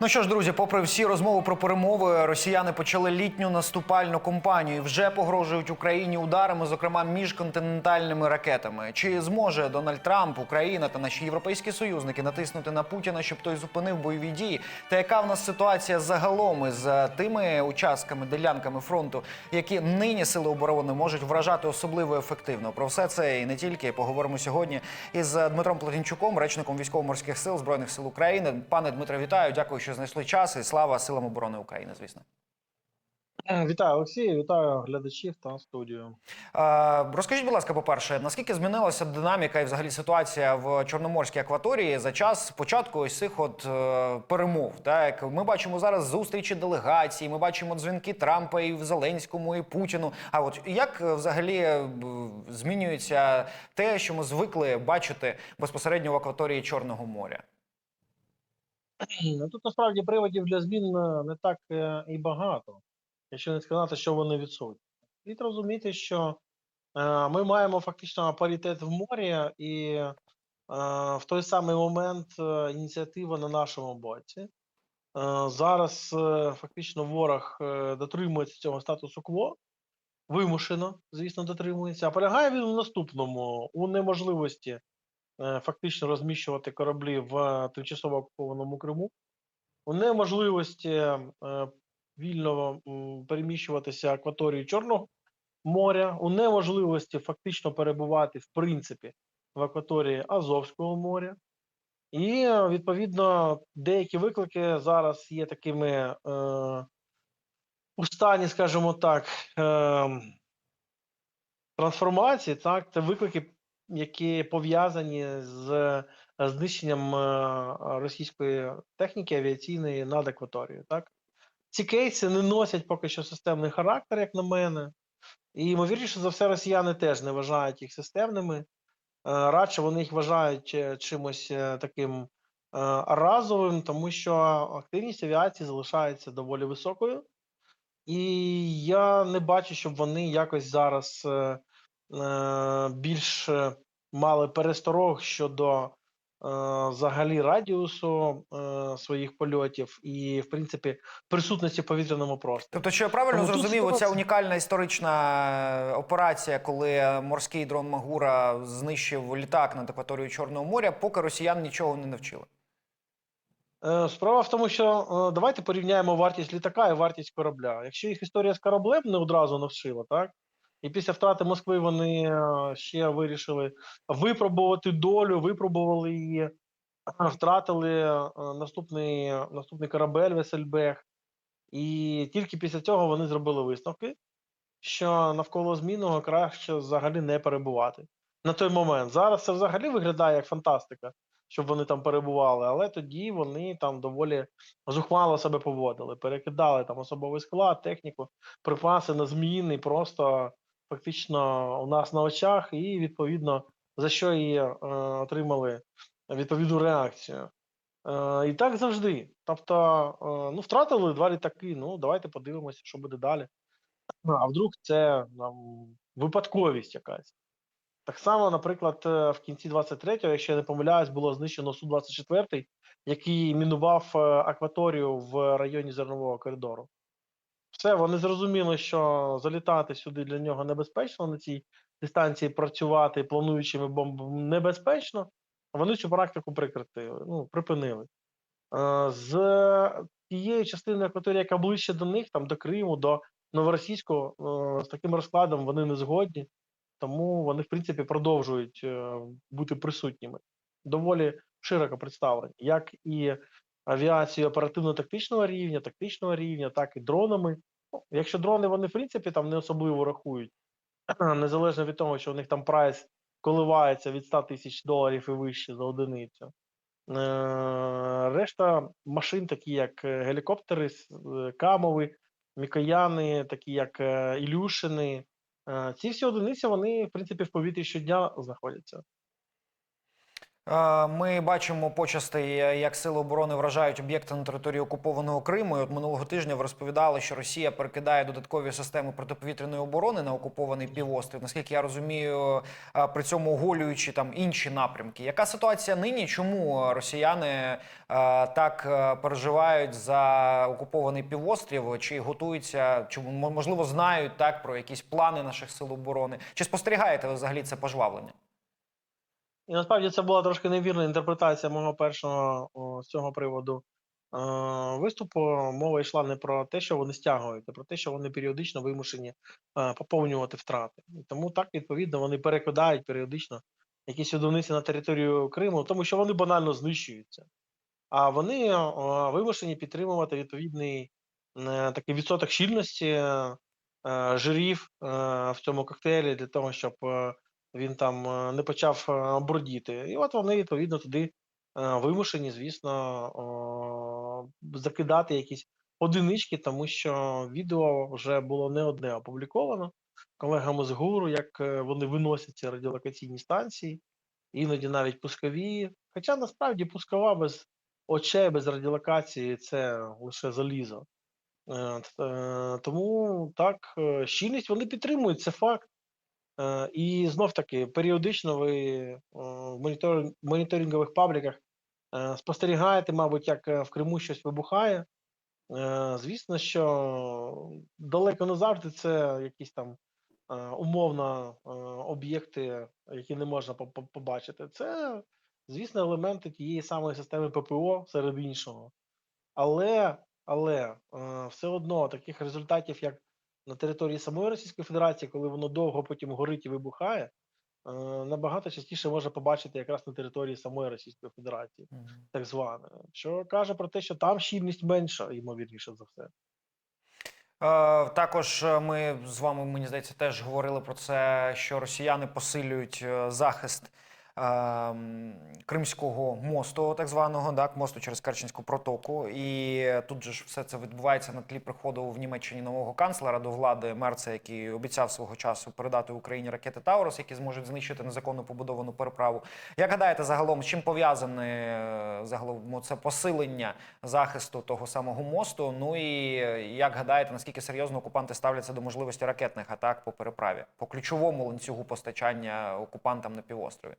Ну що ж, друзі, попри всі розмови про перемови, росіяни почали літню наступальну кампанію. Вже погрожують Україні ударами, зокрема міжконтинентальними ракетами. Чи зможе Дональд Трамп, Україна та наші європейські союзники натиснути на Путіна, щоб той зупинив бойові дії? Та яка в нас ситуація загалом із е, тими участками, ділянками фронту, які нині сили оборони можуть вражати особливо ефективно? Про все це і не тільки поговоримо сьогодні із е, Дмитром Плотінчуком, речником військово-морських сил збройних сил України. Пане Дмитре, вітаю. Дякую, що знайшли час. І слава силам оборони України. Звісно. Е, Вітаю Олексій, вітаю глядачів та студію. Е, розкажіть, будь ласка, по-перше, наскільки змінилася динаміка і взагалі ситуація в Чорноморській акваторії за час початку ось цих от е, перемов? Так ми бачимо зараз зустрічі делегацій, ми бачимо дзвінки Трампа і в Зеленському, і Путіну. А от як взагалі змінюється те, що ми звикли бачити безпосередньо в акваторії Чорного моря? Тут насправді приводів для змін е, не так е, і багато, якщо не сказати, що вони відсутні. Слід розуміти, що е, ми маємо фактично паритет в морі, і в той самий момент ініціатива на нашому боці. Зараз фактично ворог дотримується цього статусу кво, вимушено, звісно, дотримується. А полягає він у наступному у неможливості фактично розміщувати кораблі в е, тимчасово окупованому Криму, у неможливості е, вільно переміщуватися акваторією Чорного моря, у неможливості фактично перебувати в принципі в акваторії Азовського моря. І е, відповідно деякі виклики зараз є такими е, у стані, скажімо так, е, трансформації, так, це виклики, які пов'язані з знищенням е, російської техніки авіаційної над акваторією. Так? Ці кейси не носять поки що системний характер, як на мене. І ймовірніше за все, росіяни теж не вважають їх системними. Е, Радше вони їх вважають е, чимось е, таким е, разовим, тому що активність авіації залишається доволі високою. І я не бачу, щоб вони якось зараз е, е, більш е, мали пересторог щодо е, взагалі радіусу е, своїх польотів і, в принципі, присутності в повітряному просторі. Тобто, що я правильно Тому зрозумів, оця унікальна історична операція, коли морський дрон Магура знищив літак над акваторією Чорного моря, поки росіян нічого не навчили. Е, Справа в тому, що е, давайте порівняємо вартість літака і вартість корабля. Якщо їх історія з кораблем не одразу навчила, так? І після втрати Москви вони е, ще вирішили випробувати долю, випробували її, е, втратили е, наступний, наступний корабель Весельбех. І тільки після цього вони зробили висновки, що навколо змінного краще взагалі не перебувати. На той момент. Зараз це взагалі виглядає як фантастика, щоб вони там перебували, але тоді вони там доволі зухвало себе поводили, перекидали там особовий склад, техніку, припаси на зміни, просто фактично у нас на очах, і відповідно за що і е, отримали відповідну реакцію. Е, і так завжди. Тобто, е, ну, втратили два літаки. Ну, давайте подивимося, що буде далі. Ну, А вдруг це там, випадковість якась. Так само, наприклад, в кінці 23-го, якщо я не помиляюсь, було знищено Су-24, який мінував акваторію в районі зернового коридору. Все, вони зрозуміли, що залітати сюди для нього небезпечно на цій дистанції працювати плануючими бомбами небезпечно. Вони цю практику прекратили, ну, припинили. Е, З тієї частини акваторії, яка ближче до них, там до Криму, до Новоросійського, е, з таким розкладом вони не згодні, тому вони, в принципі, продовжують е, бути присутніми. Доволі широко представлені, як і авіацією оперативно-тактичного рівня, тактичного рівня, так і дронами. Якщо дрони вони, в принципі, там не особливо рахують, незалежно від того, що у них там прайс коливається від 100 тисяч доларів і вище за одиницю. Е, Решта машин, такі як е, гелікоптери, е, камови, мікояни, такі як Ілюшини. Ці всі одиниці, вони, в принципі, в повітрі щодня знаходяться. Е, Ми бачимо почасти, е, як сили оборони вражають об'єкти на території окупованого Криму. І от минулого тижня розповідали, що Росія перекидає додаткові системи протиповітряної оборони на окупований півострів. Наскільки я розумію, е, при цьому оголюючи там інші напрямки. Яка ситуація нині? Чому росіяни так переживають за окупований півострів? Чи готуються, чи можливо знають так про якісь плани наших сил оборони? Чи спостерігаєте ви взагалі це пожвавлення? І насправді це була трошки невірна інтерпретація мого першого о, з цього приводу е, виступу. Мова йшла не про те, що вони стягують, а про те, що вони періодично вимушені е, поповнювати втрати. І тому так, відповідно, вони перекидають періодично якісь одиниці на територію Криму, тому що вони банально знищуються. А вони е, вимушені підтримувати відповідний е, такий відсоток щільності е, жирів е, в цьому коктейлі для того, щоб е, він там е, не почав е, бродіти. І от вони відповідно туди е, вимушені, звісно, закидати якісь одинички, тому що відео вже було не одне опубліковано колегами з ГУРу, як вони виносять ці радіолокаційні станції, іноді навіть пускові. Хоча насправді пускова без очей, без радіолокації це лише залізо. Тому так, щільність вони підтримують, це факт. І знов таки, періодично ви е, в моніторингових пабліках е, спостерігаєте, мабуть, як в Криму щось вибухає. Звісно, що далеко не завжди це якісь там е, умовно е, об'єкти, які не можна по- по- побачити. Це, звісно, елементи тієї самої системи ППО серед іншого. Але, але е, все одно таких результатів, як на території самої Російської Федерації, коли воно довго потім горить і вибухає, е, набагато частіше можна побачити якраз на території самої Російської Федерації, так зване, що каже про те, що там щільність менша, ймовірніше за все. Е, Також е, ми з вами, мені здається, теж говорили про це, що росіяни посилюють захист Кримського мосту, так званого, так, мосту через Керченську протоку. І тут же ж все це відбувається на тлі приходу в Німеччині нового канцлера до влади Мерца, який обіцяв свого часу передати Україні ракети Таурус, які зможуть знищити незаконно побудовану переправу. Як гадаєте, загалом з чим пов'язане е, загалом це посилення захисту того самого мосту? Ну і як гадаєте, наскільки серйозно окупанти ставляться до можливості ракетних атак по переправі, по ключовому ланцюгу постачання окупантам на півострові?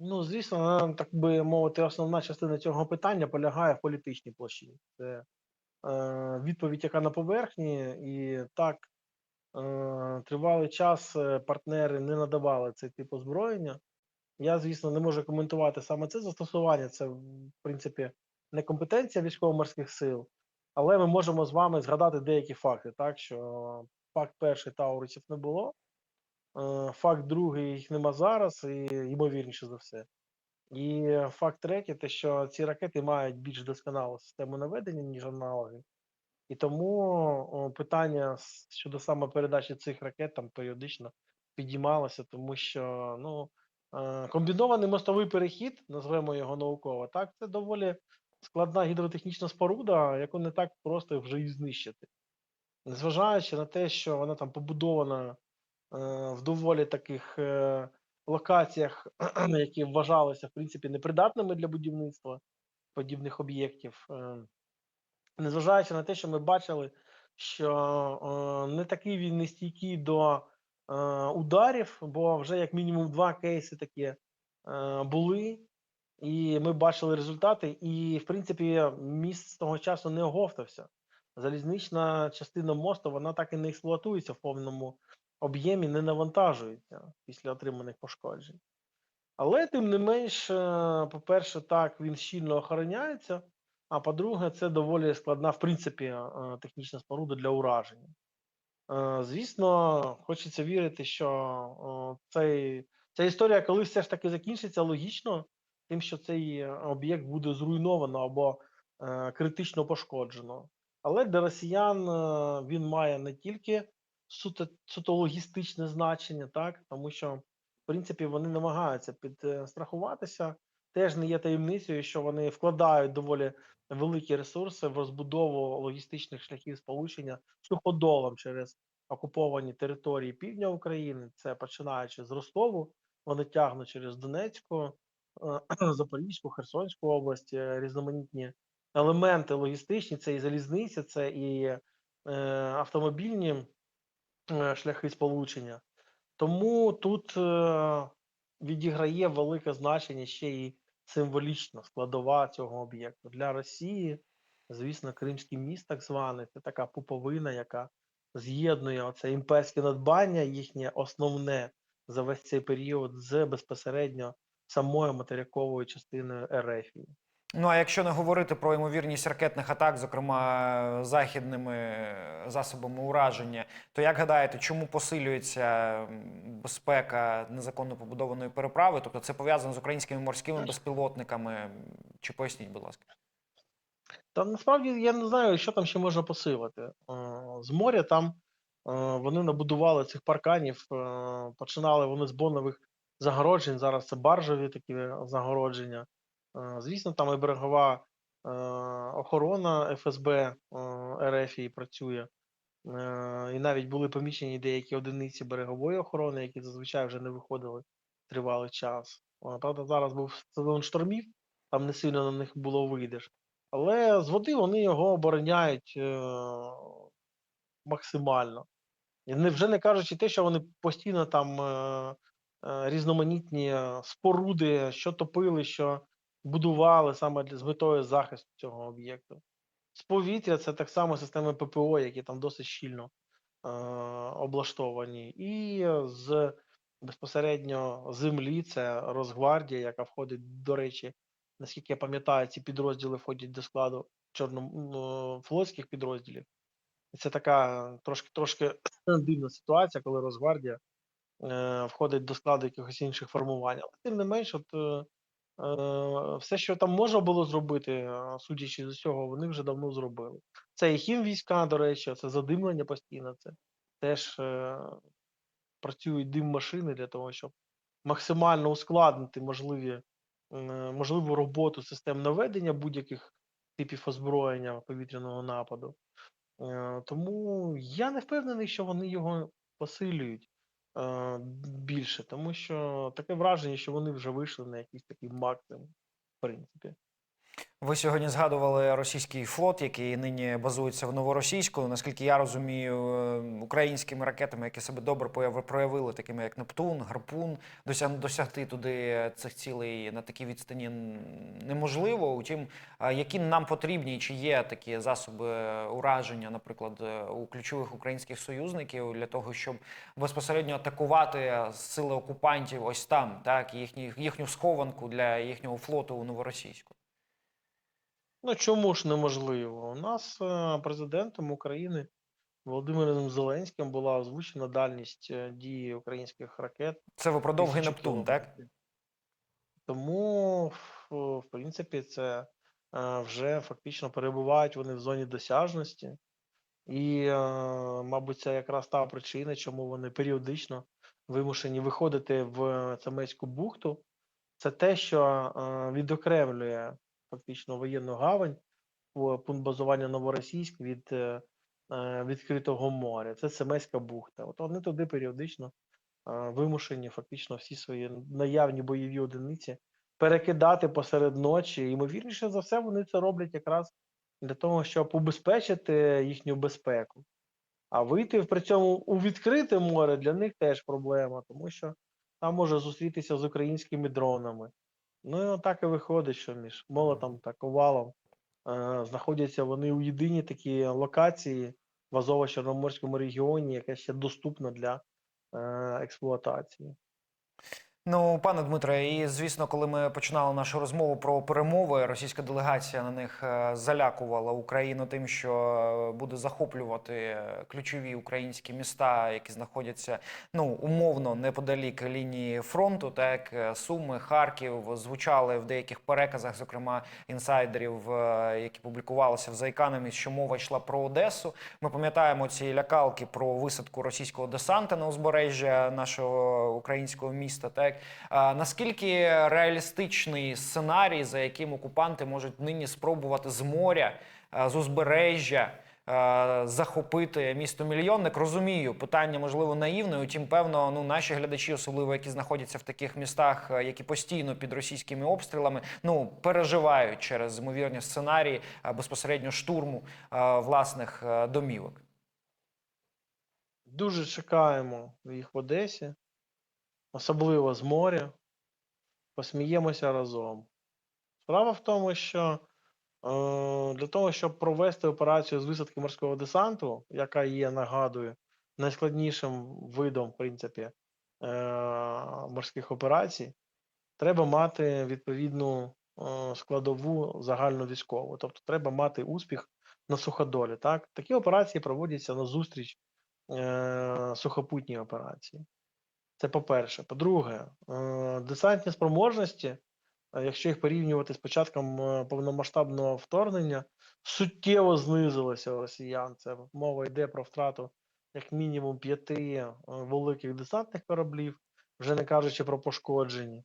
Ну, звісно, так би мовити, основна частина цього питання полягає в політичній площині. Це е, відповідь, яка на поверхні, і так е, тривалий час е, партнери не надавали цей тип озброєння. Я, звісно, не можу коментувати саме це застосування. Це, в принципі, не компетенція військово-морських сил, але ми можемо з вами згадати деякі факти, так що факт перший Таурусів не було. Е, Факт другий їх нема зараз, і ймовірніше за все. І факт третій, те, що ці ракети мають більш досконалу систему наведення, ніж аналоги. І тому питання щодо саме передачі цих ракет там періодично підіймалося, тому що ну, е, комбінований мостовий перехід, назвемо його науково, так, це доволі складна гідротехнічна споруда, яку не так просто вже і знищити. Незважаючи на те, що вона там побудована е, в доволі таких е, локаціях, які вважалися в принципі непридатними для будівництва подібних об'єктів. Е, незважаючи на те, що ми бачили, що е, не такий він нестійкий до е, ударів, бо вже як мінімум два кейси такі е, були, і ми бачили результати. І, в принципі, міст з того часу не оговтався. Залізнична частина мосту вона так і не експлуатується в повному об'ємі, не навантажується після отриманих пошкоджень. Але тим не менш, е, по-перше, так він щільно охороняється. А по-друге, це доволі складна, в принципі, е, технічна споруда для ураження. Е, Звісно, хочеться вірити, що цей, ця історія, коли все ж таки закінчиться, логічно, тим, що цей е, об'єкт буде зруйновано або е, критично пошкоджено. Але для росіян е, він має не тільки суто, суто логістичне значення, так, тому що, в принципі, вони намагаються підстрахуватися. Теж не є таємницею, що вони вкладають доволі великі ресурси в розбудову логістичних шляхів сполучення суходолом через окуповані території півдня України. Це починаючи з Ростову, вони тягнуть через Донецьку, е, е, Запорізьку, Херсонську область, е, різноманітні елементи логістичні, це і залізниця, це і е, автомобільні е, шляхи сполучення. Тому тут е, відіграє велике значення ще і символічна складова цього об'єкту. Для Росії, звісно, Кримський міст, так званий, це така пуповина, яка з'єднує оце імперське надбання, їхнє основне за весь цей період з безпосередньо самою материковою частиною Ерефії. Ну а якщо не говорити про ймовірність ракетних атак, зокрема західними засобами ураження, то як гадаєте, чому посилюється безпека незаконно побудованої переправи? Тобто це пов'язано з українськими морськими безпілотниками? Чи поясніть, будь ласка? Та насправді я не знаю, що там ще можна посилити. Е, З моря там е, вони набудували цих парканів, е, починали вони з бонових загороджень. Зараз це баржові такі загородження. Е, Звісно, там і берегова е, охорона ФСБ е, РФ і працює. Е, І навіть були поміщені деякі одиниці берегової охорони, які зазвичай вже не виходили тривалий час. Е, Правда, зараз був сезон штормів, там не сильно на них було вийдеш. Але з води вони його обороняють е, максимально. І вже не кажучи те, що вони постійно там е, е, різноманітні е, споруди, що топили, що будували саме для, з метою захисту цього об'єкту. З повітря це так само системи ППО, які там досить щільно е, облаштовані. І з безпосередньо землі це Росгвардія, яка входить, до речі, наскільки я пам'ятаю, ці підрозділи входять до складу чорнофлотських підрозділів. Це така трошки трошки дивна ситуація, коли Росгвардія е, входить до складу якихось інших формувань. Але тим не менш, от, е, е, все, що там можна було зробити, е, судячи з усього, вони вже давно зробили. Це і хімвійська, до речі, це задимлення постійно, це теж е, працюють дим машини для того, щоб максимально ускладнити можливі, е, можливу роботу систем наведення будь-яких типів озброєння повітряного нападу. Е, Тому я не впевнений, що вони його посилюють е, більше, тому що таке враження, що вони вже вийшли на якийсь такий максимум, в принципі. Ви сьогодні згадували російський флот, який нині базується в Новоросійську. Наскільки я розумію, е, українськими ракетами, які себе добре проявили, такими як Нептун, Гарпун, досяг- досягти туди цих цілей на такій відстані неможливо. Утім, які нам потрібні, чи є такі засоби ураження, наприклад, у ключових українських союзників для того, щоб безпосередньо атакувати сили окупантів ось там, так і їхню схованку для їхнього флоту у Новоросійську. Ну чому ж неможливо? У нас е, президентом України Володимиром Зеленським була озвучена дальність е, дії українських ракет. Це ви про довгий Нептун, так? Тому, в, в принципі, це е, вже фактично перебувають вони в зоні досяжності. І, е, мабуть, це якраз та причина, чому вони періодично вимушені виходити в Цемеську бухту. Це те, що е, відокремлює фактично воєнну гавань, пункт базування Новоросійськ від е, е, відкритого моря. Це Семейська бухта. От вони туди періодично е, вимушені фактично всі свої наявні бойові одиниці перекидати посеред ночі. Ймовірніше за все, вони це роблять якраз для того, щоб убезпечити їхню безпеку. А вийти при цьому у відкрите море для них теж проблема, тому що там може зустрітися з українськими дронами. Ну так і виходить, що між молотом та ковалом е, знаходяться вони у єдиній такій локації в Азово-Чорноморському регіоні, яка ще доступна для е, експлуатації. Ну, пане Дмитре, і звісно, коли ми починали нашу розмову про перемови, російська делегація на них е, залякувала Україну тим, що е, буде захоплювати ключові українські міста, які знаходяться ну умовно неподалік лінії фронту, так е, Суми, Харків звучали в деяких переказах, зокрема інсайдерів, які публікувалися в Зайканамі, що мова йшла про Одесу. Ми пам'ятаємо ці лякалки про висадку російського десанта на узбережжя нашого українського міста. Так наскільки реалістичний сценарій, за яким окупанти можуть нині спробувати з моря, з узбережжя захопити місто мільйонник. Розумію, питання можливо наївне. Утім, певно, ну наші глядачі, особливо які знаходяться в таких містах, які постійно під російськими обстрілами, ну переживають через ймовірні сценарії безпосередньо штурму власних домівок. Дуже чекаємо їх в Одесі, особливо з моря. Посміємося разом. Справа в тому, що е, для того, щоб провести операцію з висадки морського десанту, яка є, нагадую, найскладнішим видом, в принципі, е, морських операцій, треба мати відповідну е, складову загальновійськову. Тобто треба мати успіх на суходолі. Так? Такі операції проводяться на зустріч сухопутній операції. Це по-перше. По-друге, е, десантні спроможності, е, якщо їх порівнювати з початком е, повномасштабного вторгнення, суттєво знизилися у росіян. Це мова йде про втрату як мінімум п'яти великих десантних кораблів, вже не кажучи про пошкоджені.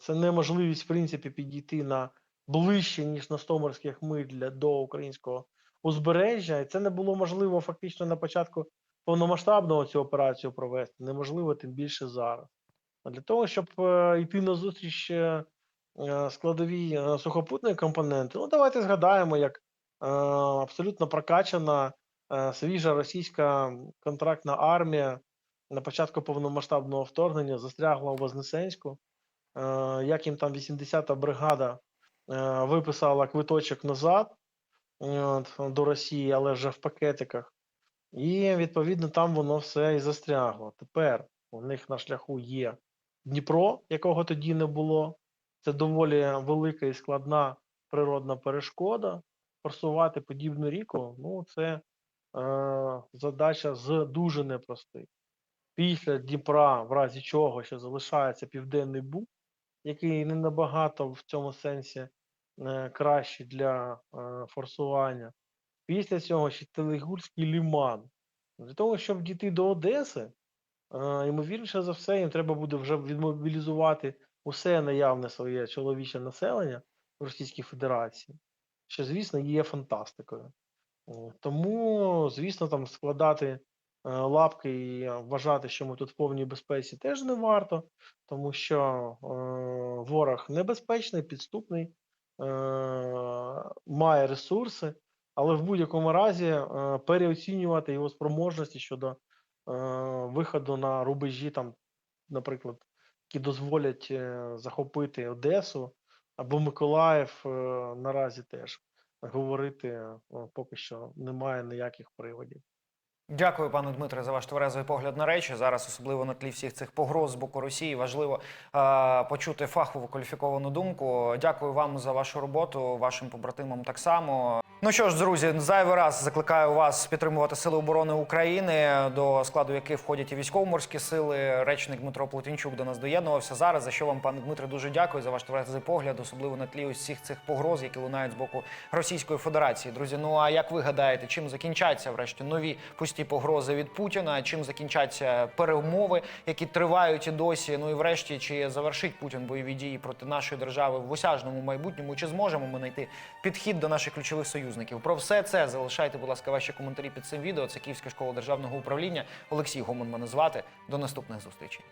Це неможливість, в принципі, підійти на ближче, ніж на 100 морських миль до українського узбережжя. І це не було можливо фактично на початку повномасштабного цю операцію провести. Неможливо, тим більше зараз. А для того, щоб е, йти на зустріч е, е, складовій е, сухопутної компоненти, ну давайте згадаємо, як абсолютно прокачана свіжа російська контрактна армія на початку повномасштабного вторгнення застрягла у Вознесенську. Як їм там 80-та бригада виписала квиточок назад до Росії, але вже в пакетиках. І відповідно там воно все і застрягло. Тепер у них на шляху є Дніпро, якого тоді не було. Це доволі велика і складна природна перешкода. Форсувати подібну ріку ну це е, задача з дуже непростих. Після Дніпра, в разі чого ще залишається Південний Буг, який не набагато в цьому сенсі е, кращий для е, форсування. Після цього ще Телегурський ліман. Для того, щоб дійти до Одеси, е, ймовірніше за все, їм треба буде вже відмобілізувати усе наявне своє чоловіче населення в Російській Федерації, що, звісно, є фантастикою. Тому, звісно, там складати е, лапки і вважати, що ми тут в повній безпеці, теж не варто, тому що е, ворог небезпечний, підступний, має ресурси, але в будь-якому разі е, переоцінювати його спроможності щодо е, виходу на рубежі, там, наприклад, які дозволять е, захопити Одесу або Миколаїв, наразі теж говорити поки що немає ніяких приводів. Дякую, пане Дмитре, за ваш тверезий погляд на речі. Зараз, особливо на тлі всіх цих погроз з боку Росії, важливо е, почути фахову кваліфіковану думку. Дякую вам за вашу роботу, вашим побратимам так само. Ну що ж, друзі, зайвий раз закликаю вас підтримувати Сили оборони України, до складу яких входять і військово-морські сили. Речник Дмитро Плотінчук до нас доєднувався зараз. За що вам, пане Дмитре, дуже дякую за ваш тверезий погляд, особливо на тлі усіх цих погроз, які лунають з боку Російської Федерації. Друзі, ну а як ви гадаєте, чим закінчаться врешті нові пусті погрози від Путіна? Чим закінчаться перемови, які тривають і досі? Ну і врешті, чи завершить Путін бойові дії проти нашої держави в осяжному майбутньому? Чи зможемо ми знайти підхід до наших ключових союзників? Про все це залишайте, будь ласка, ваші коментарі під цим відео. Це Київська школа державного управління. Олексій Гомон мене звати. До наступних зустрічей.